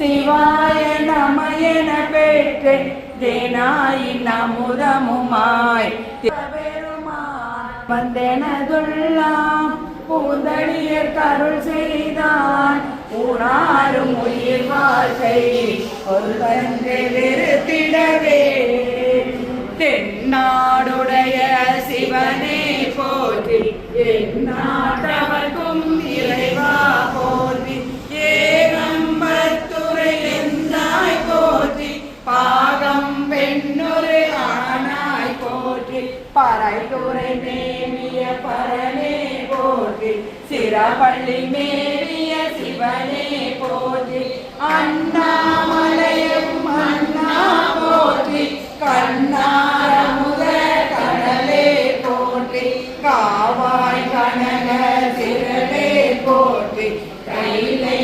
சிவாய நமயன பெற்றேன் தேனாயின் அமுதமுமாய் வந்தெனதுள்ளாம் பூந்தடியர் கருள் செய்தான். ஊனாரும் உயிர் வாழ்க்கை ஒரு கன்று வெறுத்திடவே. தென்னாடுடைய சிவனே போற்றி என் நாட்டம் பறையூரை மேவிய பரனே போற்றி சிறபள்ளி மேவிய சிவனே போற்றி அண்ணாமலையும் அண்ணா போற்றி கண்ணார முதல கடலே போற்றி காவாய் கனக சிறலே போற்றி கைலை